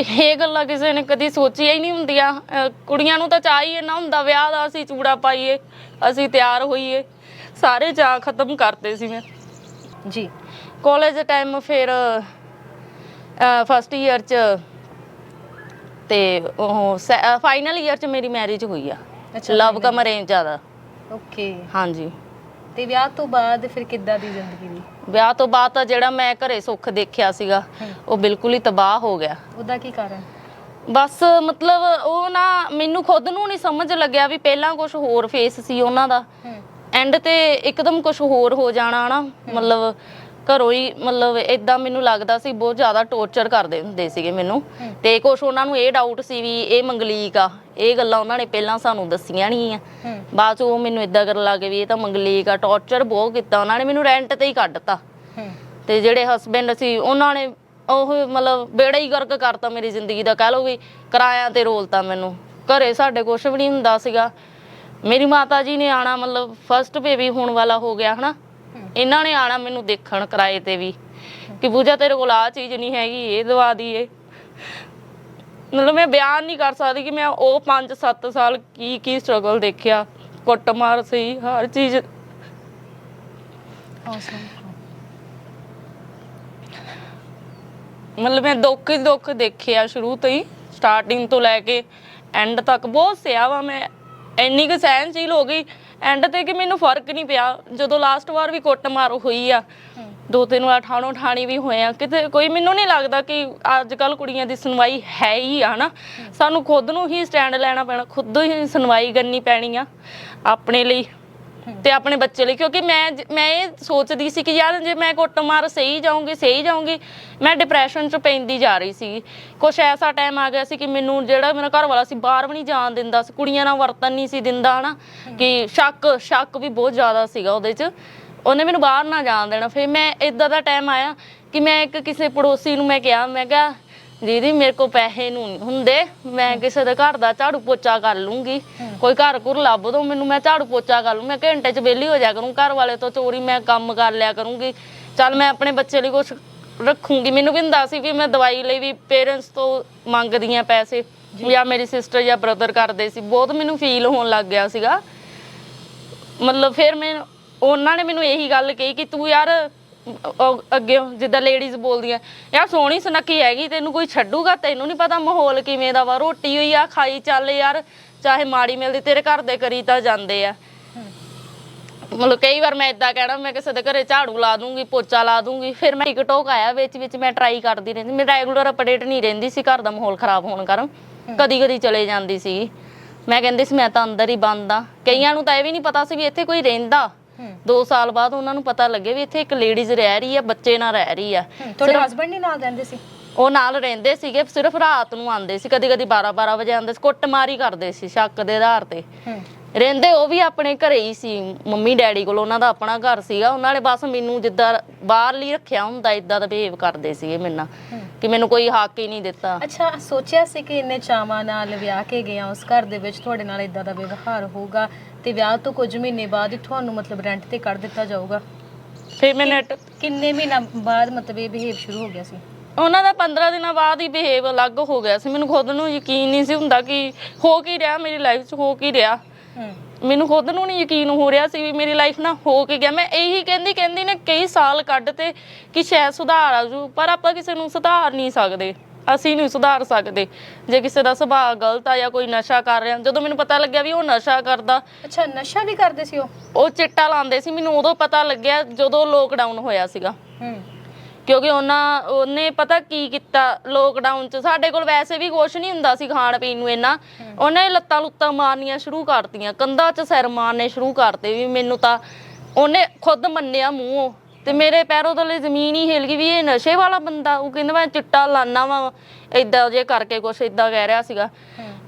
ਇਹ ਗੱਲਾਂ ਕਿਸੇ ਨੇ ਕਦੀ ਸੋਚੀਆਂ ਹੀ ਨਹੀਂ ਹੁੰਦੀਆਂ। ਅਹ ਕੁੜੀਆਂ ਨੂੰ ਤਾਂ ਚਾਹ ਹੀ ਇੰਨਾ ਹੁੰਦਾ ਵਿਆਹ ਦਾ ਅਸੀਂ ਚੂੜਾ ਪਾਈਏ ਅਸੀਂ ਤਿਆਰ ਹੋਈਏ ਸਾਰੇ ਚਾਹ ਖਤਮ ਕਰਤੇ ਸੀ ਮੈਂ। ਜੀ। ਕਾਲਜ ਟਾਈਮ ਫਿਰ ਫਸਟ ਈਅਰ ਚ ਤੇ ਉਹ ਫਾਈਨਲ ਈਅਰ ਚ ਮੇਰੀ ਮੈਰਿਜ ਹੋਈ ਆ। ਅੱਛਾ, ਲਵ final ਕਮ ਅਰੇਂਜ ਜ਼ਿਆਦਾ। ਓਕੇ ਹਾਂਜੀ। ਤੇ ਵਿਆਹ ਤੋਂ ਬਾਅਦ ਫਿਰ ਕਿੱਦਾਂ ਦੀ ਜ਼ਿੰਦਗੀ ਦੀ? ਵਿਆਹ ਤੋਂ ਬਾਅਦ ਤਾਂ ਜਿਹੜਾ ਮੈਂ ਘਰੇ ਸੁੱਖ ਦੇਖਿਆ ਸੀਗਾ। ਉਹ ਬਿਲਕੁਲ ਹੀ ਤਬਾਹ ਹੋ ਗਿਆ। ਉਹਦਾ ਕੀ ਕਾਰਨ? ਬਸ ਮਤਲਬ ਉਹ ਨਾ ਮੈਨੂੰ ਖੁਦ ਨੂੰ ਨਹੀਂ ਸਮਝ ਲੱਗਿਆ ਵੀ ਪਹਿਲਾਂ ਕੁਝ ਹੋਰ ਫੇਸ ਸੀ ਉਹਨਾਂ ਦਾ। ਐਂਡ ਤੇ ਇੱਕਦਮ ਕੁਝ ਹੋਰ ਹੋ ਜਾਣਾ ਨਾ ਮਤਲਬ ਘਰੋਂ ਹੀ ਮਤਲਬ ਇਦਾਂ ਮੈਨੂੰ ਲੱਗਦਾ ਸੀ ਬਹੁਤ ਜ਼ਿਆਦਾ ਟੌਰਚਰ ਕਰਦੇ ਹੁੰਦੇ ਸੀਗੇ ਮੈਨੂੰ। ਤੇ ਕੁਝ ਉਹਨਾਂ ਨੂੰ ਇਹ ਡਾਊਟ ਸੀ ਵੀ ਇਹ ਮੰਗਲੀਕ ਆ ਇਹ ਗੱਲਾਂ ਉਹਨਾਂ ਨੇ ਪਹਿਲਾਂ ਸਾਨੂੰ ਦੱਸੀਆਂ ਨਹੀਂ ਆ ਬਾਅਦ ਚ ਉਹ ਮੈਨੂੰ ਇਦਾਂ ਕਰਨ ਲੱਗੇ ਵੀ ਇਹ ਤਾਂ ਮੰਗਲੀਕ ਆ ਟੌਰਚਰ ਬਹੁਤ ਕੀਤਾ ਉਹਨਾਂ ਨੇ ਮੈਨੂੰ ਰੈਂਟ ਤੇ ਹੀ ਕੱਢਤਾ ਤੇ। ਜਿਹੜੇ ਹਸਬੰਡ ਸੀ ਉਹਨਾਂ ਨੇ ਉਹ ਮਤਲਬ ਬੇੜਾ ਹੀ ਗਰਕ ਕਰਤਾ ਮੇਰੀ ਜ਼ਿੰਦਗੀ ਦਾ ਕਹਿ ਲਓ ਵੀ ਕਿਰਾਇਆਂ ਤੇ ਰੋਲਤਾ ਮੈਨੂੰ। ਘਰੇ ਸਾਡੇ ਕੁਝ ਵੀ ਨਹੀਂ ਹੁੰਦਾ ਸੀਗਾ। ਮੇਰੀ ਮਾਤਾ ਜੀ ਨੇ ਆਣਾ ਮਤਲਬ ਫਰਸਟ ਬੇਬੀ ਹੋਣ ਵਾਲਾ ਹੋ ਗਿਆ ਹਨਾ? ਇਹਨਾਂ ਨੇ ਆਣਾ ਮੈਨੂੰ ਦੇਖਣ ਕਿਰਾਏ ਤੇ ਵੀ। ਕਿ ਪੂਜਾ, ਤੇਰੇ ਕੋਲ ਆ ਚੀਜ਼ ਨਹੀਂ ਹੈਗੀ, ਇਹ ਦਵਾ ਦਈਏ। ਮਤਲਬ ਮੈਂ ਬਿਆਨ ਨਹੀਂ ਕਰ ਸਕਦੀ ਕਿ ਮੈਂ ਉਹ 5-7 ਸਾਲ ਕੀ ਕੀ ਸਟਰਗਲ ਦੇਖਿਆ। ਕੁੱਟਮਾਰ ਸਹੀ ਹਰ ਚੀਜ਼। ਮਤਲਬ ਮੈਂ ਦੁੱਖ ਹੀ ਦੁੱਖ ਦੇਖਿਆ ਸ਼ੁਰੂ ਤੋਂ ਹੀ ਸਟਾਰਟਿੰਗ ਤੋਂ ਲੈ ਕੇ ਐਂਡ ਤੱਕ। ਬਹੁਤ ਸਿਆ ਵਾ ਮੈਂ। ਇੰਨੀ ਕੁ ਸਹਿਨਸ਼ੀਲ ਹੋ ਗਈ। ਐਂਡ ਤੇ ਕਿ ਮੈਨੂੰ ਫ਼ਰਕ ਨਹੀਂ ਪਿਆ। ਜਦੋਂ ਲਾਸਟ ਵਾਰ ਵੀ ਕੁੱਟਮਾਰ ਹੋਈ ਆ ਦੋ ਤਿੰਨ ਵਾਰ ਠਾਣੋ ਠਾਣੀ ਵੀ ਹੋਏ ਆ ਕਿਤੇ ਕੋਈ ਮੈਨੂੰ ਨਹੀਂ ਲੱਗਦਾ ਕਿ ਅੱਜ ਕੱਲ ਕੁੜੀਆਂ ਦੀ ਸੁਣਵਾਈ ਹੈ ਹੀ ਆ ਨਾ ਸਾਨੂੰ ਖੁਦ ਨੂੰ ਹੀ ਸਟੈਂਡ ਲੈਣਾ ਪੈਣਾ ਖੁਦ ਹੀ ਸੁਣਵਾਈ ਕਰਨੀ ਪੈਣੀ ਆ ਆਪਣੇ ਲਈ। ਤੇ ਆਪਣੇ ਬੱਚੇ ਲਈ, ਕਿਉਂਕਿ ਮੈਂ ਮੈਂ ਇਹ ਸੋਚਦੀ ਸੀ ਕਿ ਯਾਰ ਜੇ ਮੈਂ ਕੁੱਟਮਾਰ ਸਹੀ ਜਾਊਂਗੀ ਸਹੀ ਜਾਊਂਗੀ, ਮੈਂ ਡਿਪਰੈਸ਼ਨ ਚ ਪੈਂਦੀ ਜਾ ਰਹੀ ਸੀ। ਕੁਛ ਐਸਾ ਟਾਈਮ ਆ ਗਿਆ ਸੀ ਕਿ ਮੈਨੂੰ ਜਿਹੜਾ ਮੇਰਾ ਘਰ ਵਾਲਾ ਸੀ ਬਾਹਰ ਵੀ ਨਹੀਂ ਜਾਣ ਦਿੰਦਾ ਸੀ, ਕੁੜੀਆਂ ਨਾਲ ਵਰਤਨ ਨਹੀਂ ਸੀ ਦਿੰਦਾ, ਹਨਾ? ਕਿ ਸ਼ੱਕ ਸ਼ੱਕ ਵੀ ਬਹੁਤ ਜ਼ਿਆਦਾ ਸੀਗਾ ਉਹਦੇ ਚ। ਉਹਨੇ ਮੈਨੂੰ ਬਾਹਰ ਨਾ ਜਾਣ ਦੇਣਾ। ਫਿਰ ਮੈਂ ਇਦਾਂ ਦਾ ਟਾਈਮ ਆਇਆ ਕਿ ਮੈਂ ਇੱਕ ਕਿਸੇ ਪੜੋਸੀ ਨੂੰ ਮੈਂ ਕਿਹਾ ਮੈਂ ਕਿਹਾ ਦੀਦੀ ਮੇਰੇ ਕੋ ਪੈਸੇ ਨੂੰ ਹੁੰਦੇ ਮੈਂ ਕਿਸੇ ਦੇ ਘਰ ਦਾ ਝਾੜੂ ਪੋਚਾ ਕਰ ਲੂੰਗੀ। ਕੋਈ ਘਰ ਘੁਰ ਲੱਭ ਦੋ ਮੈਨੂੰ ਮੈਂ ਝਾੜੂ ਪੋਚਾ ਕਰ ਲੂੰ ਮੈਂ ਘੰਟੇ 'ਚ ਵਿਹਲੀ ਹੋ ਜਾ ਕਰੂੰ ਘਰ ਵਾਲੇ ਤੋਂ ਚੋਰੀ ਮੈਂ ਕੰਮ ਕਰ ਲਿਆ ਕਰੂੰਗੀ। ਚੱਲ ਮੈਂ ਆਪਣੇ ਬੱਚੇ ਲਈ ਕੁਝ ਰੱਖੂੰਗੀ ਮੈਨੂੰ ਵੀ ਹੁੰਦਾ ਸੀ ਵੀ ਮੈਂ ਦਵਾਈ ਲਈ ਵੀ ਪੇਰੈਂਟਸ ਤੋਂ ਮੰਗਦੀ ਆ ਪੈਸੇ ਜਾਂ। ਮੇਰੀ ਸਿਸਟਰ ਜਾਂ ਬ੍ਰਦਰ ਕਰਦੇ ਸੀ ਬਹੁਤ ਮੈਨੂੰ ਫੀਲ ਹੋਣ ਲੱਗ ਗਿਆ ਸੀਗਾ। ਮਤਲਬ ਫਿਰ ਮੈਂ ਉਹਨਾਂ ਨੇ ਮੈਨੂੰ ਇਹੀ ਗੱਲ ਕਹੀ ਕਿ ਤੂੰ ਯਾਰ ਉਹ ਅੱਗੇ ਜਿੱਦਾਂ ਲੇਡੀਜ਼ ਬੋਲਦੀਆਂ ਯਾਰ ਸੋਹਣੀ ਸੁਨੱਖੀ ਹੈਗੀ ਤੈਨੂੰ ਕੋਈ ਛੱਡੂਗਾ? ਤੈਨੂੰ ਨਹੀਂ ਪਤਾ ਮਾਹੌਲ ਕਿਵੇਂ ਦਾ ਵਾ ਰੋਟੀ ਹੋਈ ਆ ਖਾਈ ਚੱਲ ਯਾਰ ਚਾਹੇ ਮਾੜੀ ਮਿਲਦੀ ਤੇਰੇ ਘਰ ਦੇ ਕਰੀ ਤਾਂ ਜਾਂਦੇ ਆ। ਮਤਲਬ ਕਈ ਵਾਰ ਮੈਂ ਇਦਾਂ ਕਹਿਣਾ ਮੈਂ ਕਿਸੇ ਦੇ ਘਰੇ ਝਾੜੂ ਲਾ ਦੂੰਗੀ ਪੋਚਾ ਲਾ ਦੂੰਗੀ ਫਿਰ ਮੈਂ ਟਿਕਟੋਕ ਆਇਆ ਵਿੱਚ ਵਿੱਚ ਮੈਂ ਟਰਾਈ ਕਰਦੀ ਰਹਿੰਦੀ ਮੈਂ ਰੈਗੂਲਰ ਅਪਡੇਟ ਨਹੀਂ ਰਹਿੰਦੀ ਸੀ ਘਰ ਦਾ ਮਾਹੌਲ ਖਰਾਬ ਹੋਣ ਕਾਰਨ। ਕਦੀ ਕਦੀ ਚਲੇ ਜਾਂਦੀ ਸੀ ਮੈਂ ਕਹਿੰਦੀ ਸੀ ਮੈਂ ਤਾਂ ਅੰਦਰ ਹੀ ਬੰਦ ਆ। ਕਈਆਂ ਨੂੰ ਤਾਂ ਇਹ ਵੀ ਨਹੀਂ ਪਤਾ ਸੀ ਵੀ ਇੱਥੇ ਕੋਈ ਰਹਿੰਦਾ। 2 ਸਾਲ ਬਾਅਦ ਉਹਨਾਂ ਨੂੰ ਪਤਾ ਲੱਗੇ ਵੀ ਇੱਥੇ ਇੱਕ ਲੇਡੀਜ਼ ਰਹਿ ਰਹੀ ਆ ਬੱਚੇ ਨਾਲ ਰਹਿ ਰਹੀ ਆ। ਤੁਹਾਡੇ ਹਸਬੰਡ ਨਹੀਂ ਨਾਲ ਰਹਿੰਦੇ ਸੀ? ਉਹ ਨਾਲ ਰਹਿੰਦੇ ਸੀਗੇ ਸਿਰਫ ਰਾਤ ਨੂੰ ਆਉਂਦੇ ਸੀ ਕਦੀ ਕਦੀ 12 12 ਵਜੇ ਆਉਂਦੇ ਸੀ ਕੁੱਟਮਾਰੀ ਕਰਦੇ ਸੀ ਸ਼ੱਕ ਦੇ ਆਧਾਰ ਤੇ। ਰਹਿੰਦੇ ਉਹ ਵੀ ਆਪਣੇ ਘਰੇ ਹੀ ਸੀ। ਮੰਮੀ ਡੈਡੀ ਕੋਲ ਉਹਨਾਂ ਦਾ ਆਪਣਾ ਘਰ ਸੀਗਾ। ਉਹਨਾਂ ਨੇ ਬਸ ਮੈਨੂੰ ਜਿੱਦਾਂ ਬਾਹਰਲੀ ਰੱਖਿਆ ਹੁੰਦਾ ਇਦਾਂ ਦਾ ਬਿਹੇਵ ਕਰਦੇ ਸੀਗੇ ਮੇਰੇ ਨਾਲ ਕਿ ਮੈਨੂੰ ਕੋਈ ਹੱਕ ਹੀ ਨਹੀਂ ਦਿੱਤਾ। ਅੱਛਾ ਸੋਚਿਆ ਸੀ ਕਿ ਇੰਨੇ ਚਾਵਾਂ ਨਾਲ ਵਿਆਹ ਕੇ ਗਿਆ ਉਸ ਘਰ ਦੇ ਵਿੱਚ ਤੁਹਾਡੇ ਨਾਲ ਇਦਾਂ ਦਾ ਵਿਵਹਾਰ ਹੋਊਗਾ ਤੇ ਵਿਆਹ ਤੋਂ ਕੁਝ ਮਹੀਨੇ ਬਾਅਦ ਹੀ ਤੁਹਾਨੂੰ ਮਤਲਬ ਰੈਂਟ ਤੇ ਕੱਢ ਦਿੱਤਾ ਜਾਊਗਾ। ਫਿਰ ਮੈਂ ਨੈਟ ਕਿੰਨੇ ਮਹੀਨਾ ਬਾਅਦ ਮਤਲਬ ਇਹ ਬਿਹੇਵ ਸ਼ੁਰੂ ਹੋ ਗਿਆ ਸੀ? ਉਹਨਾਂ ਦਾ 15 ਦਿਨਾਂ ਬਾਅਦ ਹੀ ਬਿਹੇਵ ਅਲੱਗ ਹੋ ਗਿਆ ਸੀ। ਮੈਨੂੰ ਖੁਦ ਨੂੰ ਯਕੀਨ ਨਹੀਂ ਸੀ ਹੁੰਦਾ ਕਿ ਹੋ ਕੀ ਰਿਹਾ ਮੇਰੀ ਲਾਈਫ 'ਚ ਹੋ ਕੀ ਰਿਹਾ। ਮੈਨੂੰ ਖੁਦ ਨੂੰ ਨਹੀਂ ਯਕੀਨ ਹੋ ਰਿਹਾ ਸੀ ਵੀ ਮੇਰੀ ਲਾਈਫ ਨਾ ਹੋ ਕੇ ਗਿਆ। ਮੈਂ ਇਹੀ ਕਹਿੰਦੀ ਕਹਿੰਦੀ ਨੇ ਕਈ ਸਾਲ ਕੱਢ ਤੇ ਕਿ ਸ਼ਾਇਦ ਸੁਧਾਰ ਆ ਜੂ ਪਰ ਆਪਾਂ ਕਿਸੇ ਨੂੰ ਸੁਧਾਰ ਨਹੀਂ ਸਕਦੇ। ਅਸੀਂ ਨਹੀਂ ਸੁਧਾਰ ਸਕਦੇ। ਜੇ ਕਿਸੇ ਦਾ ਸੁਭਾਅ ਗਲਤ ਆ ਜਾਂ ਕੋਈ ਨਸ਼ਾ ਕਰ ਰਿਹਾ ਜਦੋਂ ਮੈਨੂੰ ਪਤਾ ਲੱਗਿਆ ਵੀ ਉਹ ਨਸ਼ਾ ਕਰਦਾ। ਅੱਛਾ ਨਸ਼ਾ ਵੀ ਕਰਦੇ ਸੀ ਉਹ? ਉਹ ਚਿੱਟਾ ਲਾਉਂਦੇ ਸੀ। ਮੈਨੂੰ ਉਦੋਂ ਪਤਾ ਲੱਗਿਆ ਜਦੋਂ ਲੋਕਡਾਊਨ ਹੋਇਆ ਸੀਗਾ। ਹੂੰ। ਕਿਉਂਕਿ ਉਹਨਾਂ ਉਹਨੇ ਪਤਾ ਕੀ ਕੀਤਾ ਲੋਕਡਾਊਨ 'ਚ? ਸਾਡੇ ਕੋਲ ਵੈਸੇ ਵੀ ਕੁਝ ਨਹੀਂ ਹੁੰਦਾ ਸੀ ਖਾਣ ਪੀਣ ਨੂੰ ਇੰਨਾ। ਉਹਨੇ ਲੱਤਾਂ ਲੁੱਤਾਂ ਮਾਰਨੀਆਂ ਸ਼ੁਰੂ ਕਰਤੀਆਂ। ਕੰਧਾਂ 'ਚ ਸਿਰ ਮਾਰਨੇ ਸ਼ੁਰੂ ਕਰਤੇ ਵੀ ਮੈਨੂੰ ਤਾਂ। ਉਹਨੇ ਖੁਦ ਮੰਨਿਆ ਮੂੰਹੋਂ। ਤੇ ਮੇਰੇ ਪੈਰੋਂ ਤਲੇ ਜ਼ਮੀਨ ਹੀ ਹਿਲ ਗਈ ਵੀ ਇਹ ਨਸ਼ੇ ਵਾਲਾ ਬੰਦਾ ਉਹ ਕਹਿੰਦਾ ਮੈਂ ਚਿੱਟਾ ਲਾਨਾ ਵਾ। ਇਦਾਂ ਜੇ ਕਰਕੇ ਕੁਛ ਇਦਾਂ ਕਹਿ ਰਿਹਾ ਸੀਗਾ।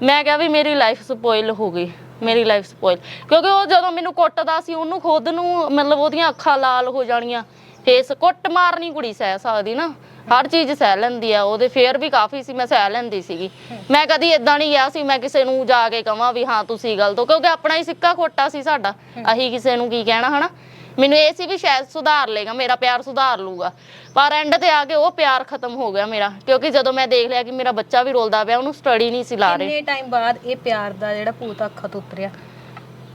ਮੈਂ ਕਿਹਾ ਵੀ ਮੇਰੀ ਲਾਈਫ ਸਪੋਇਲ ਹੋ ਗਈ। ਮੇਰੀ ਲਾਈਫ ਸਪੋਇਲ ਕਿਉਂਕਿ ਉਹ ਜਦੋਂ ਮੈਨੂੰ ਕੁੱਟਦਾ ਸੀ ਉਹਨੂੰ ਖੁਦ ਨੂੰ ਮਤਲਬ ਉਹਦੀਆਂ ਅੱਖਾਂ ਲਾਲ ਹੋ ਜਾਣੀਆਂ। ਫੇਸ ਕੁੱਟ ਮਾਰਨੀ ਕੁੜੀ ਸਹਿ ਸਕਦੀ ਨਾ। ਹਰ ਚੀਜ਼ ਸਹਿ ਲੈਂਦੀ ਆ ਉਹਦੇ ਫੇਰ ਵੀ ਕਾਫੀ ਸੀ ਮੈਂ ਸਹਿ ਲੈਂਦੀ ਸੀਗੀ। ਮੈਂ ਕਦੀ ਇਦਾਂ ਨਹੀਂ ਗਿਆ ਸੀ ਮੈਂ ਕਿਸੇ ਨੂੰ ਜਾ ਕੇ ਕਹਾਂ ਵੀ ਹਾਂ ਤੁਸੀਂ ਗਲਤ ਹੋ ਕਿਉਂਕਿ ਆਪਣਾ ਹੀ ਸਿੱਕਾ ਖੋਟਾ ਸੀ ਸਾਡਾ। ਅਹੀ ਕਿਸੇ ਨੂੰ ਕੀ ਕਹਿਣਾ ਹਨਾ? ਮੈਨੂੰ ਇਹ ਸੀ ਵੀ ਸ਼ਾਇਦ ਸੁਧਾਰ ਲੇਗਾ ਮੇਰਾ ਪਿਆਰ ਸੁਧਾਰ ਲੂਗਾ ਪਰ ਐਂਡ ਤੇ ਆ ਕੇ ਉਹ ਪਿਆਰ ਖਤਮ ਹੋ ਗਿਆ ਮੇਰਾ ਕਿਉਂਕਿ ਜਦੋਂ ਮੈਂ ਦੇਖ ਲਿਆ ਕਿ ਮੇਰਾ ਬੱਚਾ ਵੀ ਰੋਲਦਾ ਪਿਆ ਉਹਨੂੰ ਸਟੱਡੀ ਨਹੀਂ ਸੀ ਲਾ ਰਹੇ। ਕਿੰਨੇ ਟਾਈਮ ਬਾਅਦ ਇਹ ਪਿਆਰ ਦਾ ਜਿਹੜਾ ਭੂਤ ਅੱਖਾਂ ਤੋਂ ਉਤਰਿਆ?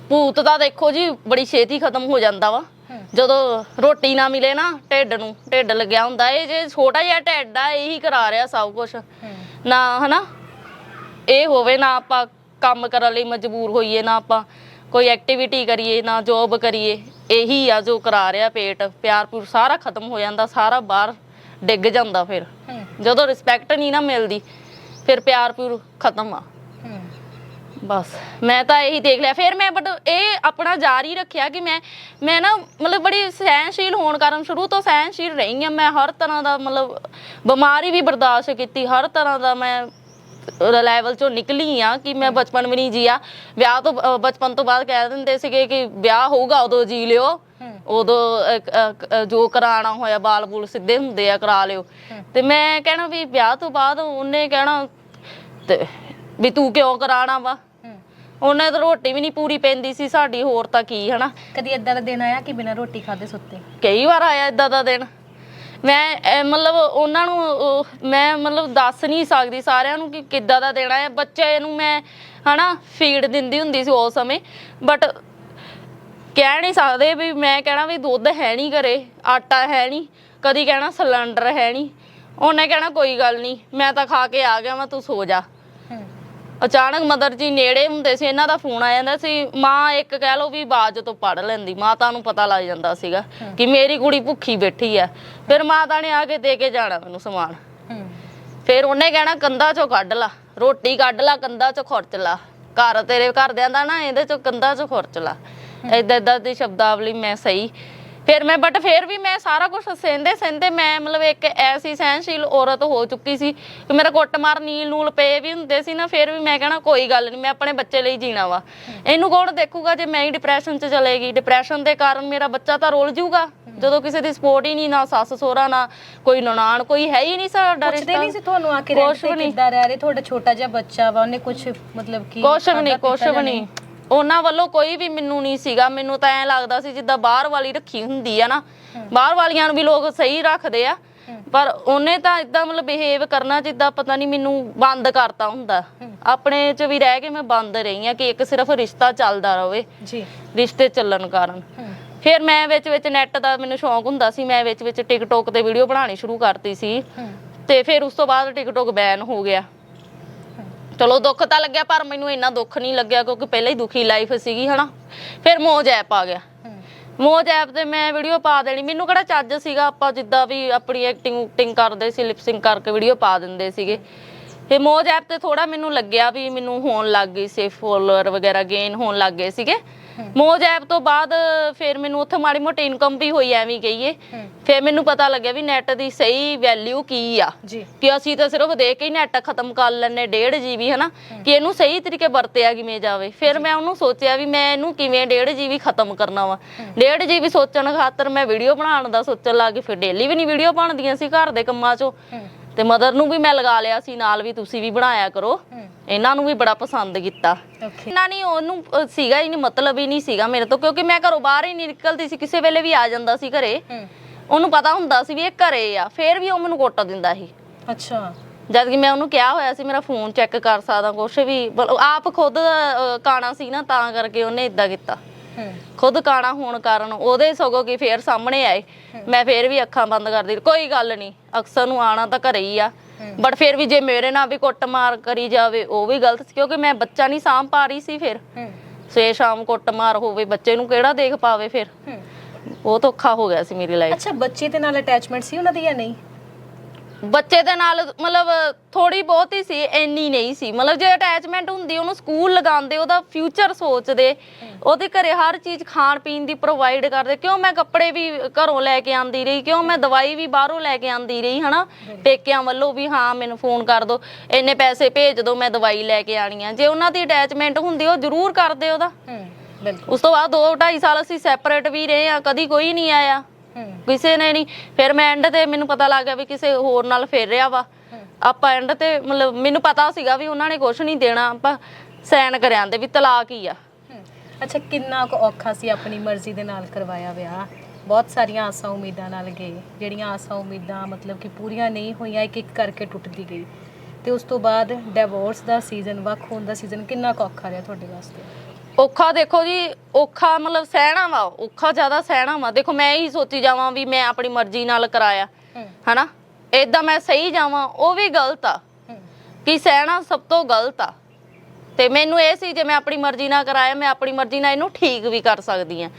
ਭੂਤ ਤਾਂ ਦੇਖੋ ਜੀ ਬੜੀ ਛੇਤੀ ਖਤਮ ਹੋ ਜਾਂਦਾ ਵਾ। ਜਦੋਂ ਰੋਟੀ ਨਾ ਮਿਲੇ ਨਾ ਢਿੱਡ ਨੂੰ ਢਿੱਡ ਲੱਗਿਆ ਹੁੰਦਾ। ਇਹ ਜੇ ਛੋਟਾ ਜਿਹਾ ਢਿੱਡ ਆ ਇਹੀ ਕਰਾ ਰਿਹਾ ਸਭ ਕੁਝ ਨਾ ਹਨਾ? ਇਹ ਹੋਵੇ ਨਾ ਆਪਾਂ ਕੰਮ ਕਰਨ ਲਈ ਮਜਬੂਰ ਹੋਈਏ ਨਾ ਆਪਾਂ ਕੋਈ ਐਕਟੀਵਿਟੀ ਕਰੀਏ ਨਾ ਜੋਬ ਕਰੀਏ ਇਹੀ ਆ ਜੋ ਕਰਾ ਰਿਹਾ ਪੇਟ। ਪਿਆਰ ਪੂਰ ਸਾਰਾ ਖਤਮ ਹੋ ਜਾਂਦਾ ਸਾਰਾ ਬਾਹਰ ਡਿੱਗ ਜਾਂਦਾ ਫਿਰ। ਜਦੋਂ ਰਿਸਪੈਕਟ ਨਹੀਂ ਨਾ ਮਿਲਦੀ ਫਿਰ ਪਿਆਰ ਪੂਰ ਖਤਮ ਆ। ਬਸ ਮੈਂ ਤਾਂ ਇਹੀ ਦੇਖ ਲਿਆ। ਫਿਰ ਮੈਂ ਬਟ ਇਹ ਆਪਣਾ ਜਾਰੀ ਰੱਖਿਆ ਕਿ ਮੈਂ ਮੈਂ ਨਾ ਮਤਲਬ ਬੜੀ ਸਹਿਨਸ਼ੀਲ ਹੋਣ ਕਾਰਨ ਸ਼ੁਰੂ ਤੋਂ ਸਹਿਨਸ਼ੀਲ ਰਹੀ ਹਾਂ। ਮੈਂ ਹਰ ਤਰ੍ਹਾਂ ਦਾ ਮਤਲਬ ਬਿਮਾਰੀ ਵੀ ਬਰਦਾਸ਼ਤ ਕੀਤੀ ਹਰ ਤਰ੍ਹਾਂ ਦਾ ਮੈਂ ਲੈਵਲ ਚੋਂ ਨਿਕਲੀ ਆ ਕਿ ਮੈਂ ਬਚਪਨ ਵੀ ਨਹੀਂ ਜੀਆ। ਵਿਆਹ ਤੋਂ ਅ, ਬਚਪਨ ਤੋਂ ਬਾਅਦ ਕਹਿ ਦਿੰਦੇ ਸੀਗੇ ਕਿ ਵਿਆਹ ਹੋਊਗਾ ਉਦੋਂ ਜੀ ਲਿਓ। ਉਦੋਂ ਅ, ਅ, ਅ, ਜੋ ਕਰਾਣਾ ਹੋਇਆ ਬਾਲ ਬੂਲ ਸਿੱਧੇ ਹੁੰਦੇ ਆ ਕਰਾ ਲਿਓ। ਤੇ ਮੈਂ ਕਹਿਣਾ ਵੀ ਵਿਆਹ ਤੋਂ ਬਾਅਦ ਉਹਨੇ ਕਹਿਣਾ ਤੇ ਵੀ ਤੂੰ ਕਿਉਂ ਕਰਾਣਾ ਵਾ? ਉਹਨੇ ਤਾਂ ਰੋਟੀ ਵੀ ਨਹੀਂ ਪੂਰੀ ਪੈਂਦੀ ਸੀ ਸਾਡੀ ਹੋਰ ਤਾਂ ਕੀ ਹਨਾ? ਕਦੀ ਏਦਾਂ ਦਾ ਦਿਨ ਆਇਆ ਕਿ ਬਿਨਾਂ ਰੋਟੀ ਖਾਦੇ ਸੁੱਤੇ? ਕਈ ਵਾਰ ਆਇਆ ਇਦਾਂ ਦਾ ਦਿਨ। ਮੈਂ ਅਹ, ਮਤਲਬ ਉਹਨਾਂ ਨੂੰ ਉਹ, ਮੈਂ ਮਤਲਬ ਦੱਸ ਨਹੀਂ ਸਕਦੀ ਸਾਰਿਆਂ ਨੂੰ ਕਿ ਕਿੱਦਾਂ ਦਾ ਦੇਣਾ ਹੈ ਬੱਚੇ ਨੂੰ ਮੈਂ ਹਨਾ ਫੀਡ ਦਿੰਦੀ ਹੁੰਦੀ ਸੀ ਉਸ ਸਮੇਂ। ਬਟ ਕਹਿ ਨਹੀਂ ਸਕਦੇ ਵੀ ਮੈਂ ਕਹਿਣਾ ਵੀ ਦੁੱਧ ਹੈ ਨਹੀਂ ਘਰੇ ਆਟਾ ਹੈ ਨਹੀਂ ਕਦੀ ਕਹਿਣਾ ਸਿਲੰਡਰ ਹੈ ਨਹੀਂ। ਉਹਨੇ ਕਹਿਣਾ ਕੋਈ ਗੱਲ ਨਹੀਂ ਮੈਂ ਤਾਂ ਖਾ ਕੇ ਆ ਗਿਆ ਮੈਂ ਤੂੰ ਸੋ ਜਾ। ਅਚਾਨਕ ਮਦਰ ਜੀ ਨੇੜੇ ਹੁੰਦੇ ਸੀ ਇਹਨਾਂ ਦਾ ਫੋਨ ਆ ਜਾਂਦਾ ਸੀ ਮਾਂ ਇੱਕ ਕਹਿ ਲਓ ਵੀ ਬਾਜ ਤੋਂ ਪੜ ਲੈਂਦੀ ਮਾਤਾ ਨੂੰ ਪਤਾ ਲੱਗ ਜਾਂਦਾ ਸੀਗਾ ਕਿ ਮੇਰੀ ਕੁੜੀ ਭੁੱਖੀ ਬੈਠੀ ਆ ਫਿਰ ਮਾਤਾ ਨੇ ਆ ਕੇ ਦੇ ਕੇ ਜਾਣਾ ਮੈਨੂੰ ਸਮਾਨ। ਫਿਰ ਉਹਨੇ ਕਹਿਣਾ ਕੰਧਾਂ ਚੋਂ ਕੱਢ ਲਾ ਰੋਟੀ ਕੱਢ ਲਾ ਕੰਧਾਂ ਚੋਂ ਖੁਰਚ ਲਾ। ਘਰ ਤੇਰੇ ਘਰਦਿਆਂ ਦਾ ਨਾ ਇਹਦੇ ਚੋਂ ਕੰਧਾਂ ਚੋਂ ਖੁਰਚ ਲਾ। ਏਦਾਂ ਏਦਾਂ ਦੀ ਸ਼ਬਦਾਵਲੀ ਮੈਂ ਸਹੀ ਫਿਰ ਮੈਂ ਬਟ ਫਿਰ ਵੀ ਮੈਂ ਸਾਰਾ ਕੁਝ ਸਹਿੰਦੇ ਸਹਿੰਦੇ ਮੈਂ ਮਤਲਬ ਇੱਕ ਐਸੀ ਸਹਿਨਸ਼ੀਲ ਔਰਤ ਹੋ ਚੁੱਕੀ ਸੀ ਕਿ ਮੇਰਾ ਕੁੱਟਮਾਰ ਨੀਲ ਨੂਲ ਪਏ ਵੀ ਹੁੰਦੇ ਸੀ ਨਾ ਫਿਰ ਵੀ ਮੈਂ ਕਹਿਣਾ ਕੋਈ ਗੱਲ ਨਹੀਂ ਮੈਂ ਆਪਣੇ ਬੱਚੇ ਲਈ ਜੀਣਾ ਵਾ। ਇਹਨੂੰ ਕੌਣ ਦੇਖੂਗਾ ਜੇ ਮੈਂ ਹੀ ਡਿਪਰੈਸ਼ਨ 'ਚ ਚਲੇਗੀ? ਡਿਪਰੈਸ਼ਨ ਦੇ ਕਾਰਨ ਮੇਰਾ ਬੱਚਾ ਤਾਂ ਰੁੱਲ ਜਾਊਗਾ। ਜਦੋਂ ਕਿਸੇ ਦੀ ਸਪੋਰਟ ਹੀ ਨਹੀਂ ਨਾ ਸੱਸ ਸਹੁਰਾ ਨਾ ਕੋਈ ਨਨਾਣ ਕੋਈ ਹੈ ਹੀ ਨਹੀਂ ਸਾਡਾ ਪੁੱਛਦੇ ਰਿਸ਼ਤਾ। ਨਹੀਂ ਸੀ ਤੁਹਾਨੂੰ ਆ ਕੇ ਨਹੀਂ। ਕਿੱਦਾਂ ਰਹਿ ਰਹੇ? ਤੁਹਾਡਾ ਛੋਟਾ ਜਿਹਾ ਬੱਚਾ ਵਾ ਉਹਨੇ ਕੁਝ ਮਤਲਬ ਕੀ ਕੁਛ ਵੀ ਨਹੀਂ ਕੁਛ ਵੀ ਨਹੀਂ? ਉਹਨਾਂ ਵੱਲੋਂ ਕੋਈ ਵੀ ਮੈਨੂੰ ਨਹੀਂ ਸੀਗਾ। ਮੈਨੂੰ ਤਾਂ ਐ ਲੱਗਦਾ ਸੀ ਜਿੱਦਾਂ ਬਾਹਰ ਵਾਲੀ ਰੱਖੀ ਹੁੰਦੀ ਆ ਨਾ। ਬਾਹਰ ਵਾਲੀਆਂ ਨੂੰ ਵੀ ਲੋਕ ਸਹੀ ਰੱਖਦੇ ਆ। ਪਰ ਉਹਨੇ ਤਾਂ ਇਦਾਂ ਮਤਲਬ ਬਿਹੇਵ ਕਰਨਾ ਜਿੱਦਾਂ ਪਤਾ ਨਹੀਂ ਮੈਨੂੰ ਬੰਦ ਕਰਤਾ ਹੁੰਦਾ। ਆਪਣੇ ਚ ਵੀ ਰਹਿ ਕੇ ਮੈਂ ਬੰਦ ਰਹੀ ਆ ਕਿ ਇੱਕ ਸਿਰਫ ਰਿਸ਼ਤਾ ਚੱਲਦਾ ਰਵੇ। ਜੀ। ਰਿਸ਼ਤੇ ਚੱਲਣ ਕਾਰਨ। ਫਿਰ ਮੈਂ ਵਿੱਚ ਵਿੱਚ ਨੈਟ ਦਾ ਮੈਨੂੰ ਸ਼ੌਂਕ ਹੁੰਦਾ ਸੀ। ਮੈਂ ਵਿੱਚ ਵਿੱਚ ਟਿਕਟੋਕ ਤੇ ਵੀਡੀਓ ਬਣਾਉਣੀ ਸ਼ੁਰੂ ਕਰਤੀ ਸੀ। ਤੇ ਫਿਰ ਉਸ ਤੋਂ ਬਾਅਦ ਟਿਕਟੋਕ ਬੈਨ ਹੋ ਗਿਆ। ਚਲੋ ਦੁੱਖ ਤਾਂ ਲੱਗਿਆ ਪਰ ਮੈਨੂੰ ਇੰਨਾ ਦੁੱਖ ਨਹੀਂ ਲੱਗਿਆ ਕਿਉਂਕਿ ਪਹਿਲਾਂ ਹੀ ਦੁਖੀ ਲਾਈਫ ਸੀਗੀ ਹਨਾ? ਫਿਰ ਮੋਜ ਐਪ ਆ ਗਿਆ। ਮੋਜ ਐਪ ਤੇ ਮੈਂ ਵੀਡੀਓ ਪਾ ਦੇਣੀ। ਮੈਨੂੰ ਕਿਹੜਾ ਚੱਜ ਸੀਗਾ ਆਪਾਂ ਜਿੱਦਾਂ ਵੀ ਆਪਣੀ ਐਕਟਿੰਗ ਉਕਟਿੰਗ ਕਰਦੇ ਸੀ ਲਿਪਸਿੰਗ ਕਰਕੇ ਵੀਡੀਓ ਪਾ ਦਿੰਦੇ ਸੀਗੇ। ਤੇ ਮੋਜ ਐਪ ਤੇ ਥੋੜਾ ਮੈਨੂੰ ਲੱਗਿਆ ਵੀ ਮੈਨੂੰ ਹੋਣ ਲੱਗ ਗਈ ਸੀ ਫੋਲੋਅਰ ਵਗੈਰਾ ਗੇਨ ਹੋਣ ਲੱਗ ਗਏ ਸੀਗੇ। ਮੋਜ ਐਪ ਤੋਂ ਬਾਅਦ ਫਿਰ ਮੈਨੂੰ ਉੱਥੇ ਮਾੜੀ ਮੋਟੀ ਇਨਕਮ ਵੀ ਹੋਈ ਐਵੇਂ ਕਹੀਏ। ਫਿਰ ਮੈਨੂੰ ਪਤਾ ਲੱਗਿਆ ਵੀ ਨੈਟ ਦੀ ਸਹੀ ਵੈਲਿਊ ਕੀ ਆ। ਜੀ। ਕਿ ਅਸੀਂ ਤਾਂ ਸਿਰਫ ਦੇਖ ਕੇ ਹੀ ਨੈਟ ਖਤਮ ਕਰ ਲੈਨੇ 1.5 ਜੀਬੀ ਹਨਾ? ਕਿ ਇਹਨੂੰ ਸਹੀ ਤਰੀਕੇ ਵਰਤਿਆ ਕਿਵੇਂ ਜਾਵੇ? ਫਿਰ ਮੈਂ ਉਹਨੂੰ ਸੋਚਿਆ ਵੀ ਮੈਂ ਇਹਨੂੰ ਕਿਵੇਂ 1.5 ਜੀਬੀ ਖਤਮ ਕਰਨਾ ਵਾ। 1.5 ਜੀਬੀ ਸੋਚਣ ਖਾਤਰ ਮੈਂ ਵੀਡੀਓ ਬਣਾਉਣ ਦਾ ਸੋਚਣ ਲੱਗ ਗਈ। ਫਿਰ ਡੇਲੀ ਵੀ ਨਹੀਂ ਵੀਡੀਓ ਬਣਦੀਆਂ ਸੀ ਘਰ ਦੇ ਕੰਮਾਂ 'ਚੋਂ। ਤੇ ਮਦਰ ਨੂੰ ਵੀ ਮੈਂ ਲਗਾ ਲਿਆ ਸੀ ਨਾਲ ਵੀ ਤੁਸੀਂ ਵੀ ਬਣਾਇਆ ਕਰੋ। ਇਹਨਾਂ ਨੂੰ ਵੀ ਬੜਾ ਪਸੰਦ ਕੀਤਾ। ਇਹਨਾਂ ਨਹੀਂ ਉਹਨੂੰ ਸੀਗਾ ਹੀ ਨਹੀਂ ਮਤਲਬ ਹੀ ਨਹੀਂ ਸੀਗਾ ਮੇਰੇ ਤੋਂ ਕਿਉਂਕਿ ਮੈਂ ਘਰੋਂ ਬਾਹਰ ਹੀ ਨਹੀਂ ਨਿਕਲਦੀ ਸੀ ਕਿਸੇ ਵੇਲੇ ਵੀ ਆ ਜਾਂਦਾ ਸੀ ਘਰੇ। ਉਹਨੂੰ ਪਤਾ ਹੁੰਦਾ ਸੀ ਵੀ ਇਹ ਘਰੇ ਆ ਫਿਰ ਵੀ ਉਹ ਮੈਨੂੰ ਕੁੱਟ ਦਿੰਦਾ ਸੀ। ਅੱਛਾ। ਜਦ ਕਿ ਮੈਂ ਉਹਨੂੰ ਕਿਹਾ ਹੋਇਆ ਸੀ ਮੇਰਾ ਫੋਨ ਚੈੱਕ ਕਰ ਸਕਦਾ ਕੁਛ ਵੀ ਬਲ- ਆਪ ਖੁਦ ਅਹ, ਕਾਣਾ ਸੀ ਨਾ ਤਾਂ ਕਰਕੇ ਉਹਨੇ ਇਦਾਂ ਕੀਤਾ। ਖੁਦ ਕਾਣਾ ਹੋਣ ਕਾਰਨ ਉਹਦੇ ਸਗੋਂ ਕਿ ਫੇਰ ਸਾਹਮਣੇ ਆਏ। ਮੈਂ ਫੇਰ ਵੀ ਅੱਖਾਂ ਬੰਦ ਕਰਦੀ। ਕੋਈ ਗੱਲ ਨਹੀਂ ਅਕਸਰ ਨੂੰ ਆਣਾ ਤਾਂ ਘਰੇ ਹੀ ਆ। ਬਟ ਫਿਰ ਵੀ ਜੇ ਮੇਰੇ ਨਾਲ ਵੀ ਕੁੱਟਮਾਰ ਕਰੀ ਜਾਵੇ ਉਹ ਵੀ ਗਲਤ ਸੀ ਕਿਉਂਕਿ ਮੈਂ ਬੱਚਾ ਨਹੀਂ ਸਾਂਭ ਪਾ ਰਹੀ ਸੀ ਫਿਰ। ਹੂੰ ਸੇ ਸ਼ਾਮ ਕੁੱਟਮਾਰ ਹੋਵੇ ਬੱਚੇ ਨੂੰ ਕਿਹੜਾ ਦੇਖ ਪਾਵੇ ਫਿਰ। ਬਹੁਤ ਔਖਾ ਹੋ ਗਿਆ ਸੀ ਮੇਰੀ ਲਾਈਫ ਅੱਛਾ ਬੱਚੇ ਦੇ ਨਾਲ ਅਟੈਚਮੈਂਟ ਸੀ ਉਹਨਾਂ ਦੀ ਜਾਂ ਨਹੀਂ? ਬੱਚੇ ਦੇ ਨਾਲ ਮਤਲਬ ਥੋੜੀ ਬਹੁਤ ਹੀ ਸੀ ਇੰਨੀ ਨਹੀਂ ਸੀ। ਮਤਲਬ ਜੇ ਅਟੈਚਮੈਂਟ ਹੁੰਦੀ ਉਹਨੂੰ ਸਕੂਲ ਲਗਾਉਂਦੇ ਉਹਦਾ ਫਿਊਚਰ ਸੋਚਦੇ ਉਹਦੇ ਘਰੇ ਹਰ ਚੀਜ਼ ਖਾਣ ਪੀਣ ਦੀ ਪ੍ਰੋਵਾਈਡ ਕਰਦੇ। ਕਿਉਂ ਮੈਂ ਕੱਪੜੇ ਵੀ ਘਰੋਂ ਲੈ ਕੇ ਆਂਦੀ ਰਹੀ ਕਿਉਂ ਮੈਂ ਦਵਾਈ ਵੀ ਬਾਹਰੋਂ ਲੈ ਕੇ ਆਂਦੀ ਰਹੀ ਹਨਾ? ਪੇਕਿਆਂ ਵੱਲੋਂ ਵੀ ਹਾਂ ਮੈਨੂੰ ਫੋਨ ਕਰ ਦਿਓ ਇੰਨੇ ਪੈਸੇ ਭੇਜ ਦਿਓ ਮੈਂ ਦਵਾਈ ਲੈ ਕੇ ਆਣੀ ਆ। ਜੇ ਉਹਨਾਂ ਦੀ ਅਟੈਚਮੈਂਟ ਹੁੰਦੀ ਉਹ ਜ਼ਰੂਰ ਕਰਦੇ ਉਹਦਾ। ਬਿਲਕੁਲ। ਉਸ ਤੋਂ ਬਾਅਦ 2 2.5 ਸਾਲ ਅਸੀਂ ਸੈਪਰੇਟ ਵੀ ਰਹੇ ਆ ਕਦੀ ਕੋਈ ਨਹੀਂ ਆਇਆ। ਕਿਸੇ ਨੇ ਨਹੀਂ ਫਿਰ ਮੈਂ ਐਂਡ ਤੇ ਮੈਨੂੰ ਪਤਾ ਲੱਗ ਗਿਆ ਵੀ ਕਿਸੇ ਹੋਰ ਨਾਲ ਫਿਰ ਰਿਹਾ ਵਾ। ਆਪਾਂ ਐਂਡ ਤੇ ਮਤਲਬ ਮੈਨੂੰ ਪਤਾ ਸੀਗਾ ਵੀ ਉਹਨਾਂ ਨੇ ਕੁਝ ਨਹੀਂ ਦੇਣਾ। ਆਪਾਂ ਸਾਈਨ ਕਰਿਆਂਦੇ ਵੀ ਤਲਾਕ ਹੀ ਆ। ਅੱਛਾ, ਕਿੰਨਾ ਕੁ ਔਖਾ ਸੀ ਆਪਣੀ ਮਰਜ਼ੀ ਦੇ ਨਾਲ ਕਰਵਾਇਆ ਵਿਆਹ? ਬਹੁਤ ਸਾਰੀਆਂ ਆਸਾਂ ਉਮੀਦਾਂ ਨਾਲ ਗਏ। ਜਿਹੜੀਆਂ ਆਸਾਂ ਉਮੀਦਾਂ ਮਤਲਬ ਕਿ ਪੂਰੀਆਂ ਨਹੀਂ ਹੋਈਆਂ, ਇੱਕ ਇੱਕ ਕਰਕੇ ਟੁੱਟਦੀ ਗਈ। ਤੇ ਉਸ ਤੋਂ ਬਾਅਦ ਡਿਵੋਰਸ ਦਾ ਸੀਜ਼ਨ ਵੱਖ ਹੋਣ ਦਾ ਸੀਜ਼ਨ ਕਿੰਨਾ ਕੁ ਔਖਾ ਰਿਹਾ ਤੁਹਾਡੇ ਵਾਸਤੇ? ਔਖਾ ਦੇਖੋ ਜੀ ਔਖਾ ਮਤਲਬ ਸਹਿਣਾ ਵਾ ਔਖਾ ਜ਼ਿਆਦਾ ਸਹਿਣਾ ਵਾ। ਦੇਖੋ ਮੈਂ ਇਹੀ ਸੋਚੀ ਜਾਵਾਂ ਵੀ ਮੈਂ ਆਪਣੀ ਮਰਜ਼ੀ ਨਾਲ ਕਰਾਇਆ ਹਨਾ? ਇਦਾਂ ਮੈਂ ਸਹੀ ਜਾਵਾਂ ਉਹ ਵੀ ਗਲਤ ਆ। ਕਿ ਸਹਿਣਾ ਸਭ ਤੋਂ ਗਲਤ ਆ। ਤੇ ਮੈਨੂੰ ਇਹ ਸੀ ਜੇ ਮੈਂ ਆਪਣੀ ਮਰਜ਼ੀ ਨਾਲ ਕਰਾਇਆ ਮੈਂ ਆਪਣੀ ਮਰਜ਼ੀ ਨਾਲ ਇਹਨੂੰ ਠੀਕ ਵੀ ਕਰ ਸਕਦੀ ਆ।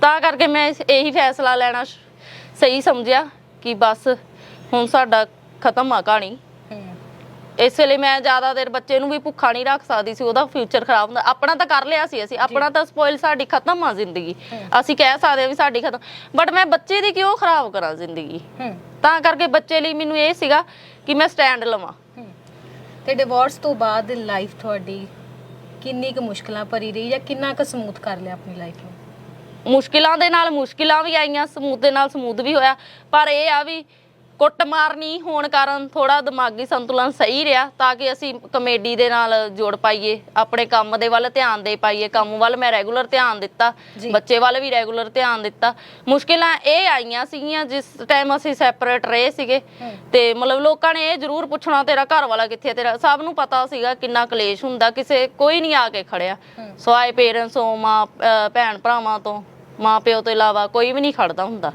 ਤਾਂ ਕਰਕੇ ਮੈਂ ਇਹੀ ਫੈਸਲਾ ਲੈਣਾ ਸਹੀ ਸਮਝਿਆ ਕਿ ਬਸ ਹੁਣ ਸਾਡਾ ਖਤਮ ਆ ਕਹਾਣੀ। ਇਸ ਲਈ ਮੈਂ ਜ਼ਿਆਦਾ ਦੇਰ ਬੱਚੇ ਨੂੰ ਵੀ ਭੁੱਖਾ ਨਹੀਂ ਰੱਖ ਸਕਦੀ ਸੀ ਉਹਦਾ ਫਿਊਚਰ ਖਰਾਬ ਹੁੰਦਾ। ਆਪਣਾ ਤਾਂ ਕਰ ਲਿਆ ਸੀ ਅਸੀਂ ਆਪਣਾ ਤਾਂ ਸਪੋਇਲ ਸਾਡੀ ਖਤਮ ਆ ਜ਼ਿੰਦਗੀ। ਅਸੀਂ ਕਹਿ ਸਕਦੇ ਹਾਂ ਵੀ ਸਾਡੀ ਖਤਮ ਬਟ ਮੈਂ ਬੱਚੇ ਦੀ ਕਿਉਂ ਖਰਾਬ ਕਰਾਂ ਜ਼ਿੰਦਗੀ? ਤਾਂ ਕਰਕੇ ਬੱਚੇ ਲਈ ਮੈਨੂੰ ਇਹ ਸੀਗਾ ਕਿ ਮੈਂ ਸਟੈਂਡ ਲਵਾਂ। ਤੇ ਡਿਵੋਰਸ ਤੋਂ ਬਾਅਦ ਲਾਈਫ ਤੁਹਾਡੀ ਕਿੰਨੀ ਕੁ ਮੁਸ਼ਕਲਾਂ ਭਰੀ ਰਹੀ ਜਾਂ ਕਿੰਨਾ ਕੁ ਸਮੂਥ ਕਰ ਲਿਆ ਆਪਣੀ ਲਾਈਫ ਨੂੰ? ਮੁਸ਼ਕਿਲਾਂ ਦੇ ਨਾਲ ਮੁਸ਼ਕਿਲਾਂ ਵੀ ਆਈਆਂ ਸਮੂਥ ਦੇ ਨਾਲ ਸਮੂਥ ਵੀ ਹੋਇਆ ਪਰ ਇਹ ਆ ਵੀ ਕੁੱਟਮਾਰ ਨਹੀਂ ਹੋਣ ਕਾਰਨ ਥੋੜਾ ਦਿਮਾਗੀ ਸੰਤੁਲਨ ਸਹੀ ਰਿਹਾ ਤਾਂ ਕਿ ਅਸੀਂ ਕਮੇਡੀ ਦੇ ਨਾਲ ਜੋੜ ਪਾਈਏ ਆਪਣੇ ਕੰਮ ਦੇ ਵੱਲ ਧਿਆਨ ਦੇ ਪਾਈਏ ਕੰਮ ਵੱਲ ਮੈਂ ਰੈਗੂਲਰ ਧਿਆਨ ਦਿੱਤਾ। ਬੱਚੇ ਵੱਲ ਵੀ ਰੈਗੂਲਰ ਧਿਆਨ ਦਿੱਤਾ ਮੁਸ਼ਕਿਲਾਂ ਇਹ ਆਈਆਂ ਸੀਗੀਆਂ ਜਿਸ ਟਾਈਮ ਅਸੀਂ ਸੈਪਰੇਟ ਰਹੇ ਸੀਗੇ ਹੂੰ। ਤੇ ਮਤਲਬ ਲੋਕਾਂ ਨੇ ਇਹ ਜ਼ਰੂਰ ਪੁੱਛਣਾ ਤੇਰਾ ਘਰ ਵਾਲਾ ਕਿੱਥੇ ਤੇਰਾ ਸਭ ਨੂੰ ਪਤਾ ਸੀਗਾ ਕਿੰਨਾ ਕਲੇਸ਼ ਹੁੰਦਾ ਕਿਸੇ ਕੋਈ ਨਹੀਂ ਆ ਕੇ ਖੜਿਆ ਹੂੰ। ਸਵਾਏ ਪੇਰੈਂਟਸ ਤੋਂ ਮਾਂ ਭੈਣ ਭਰਾਵਾਂ ਤੋਂ ਮਾਂ ਪਿਓ ਤੋਂ ਇਲਾਵਾ ਕੋਈ ਵੀ ਨਹੀਂ ਖੜਦਾ ਹੁੰਦਾ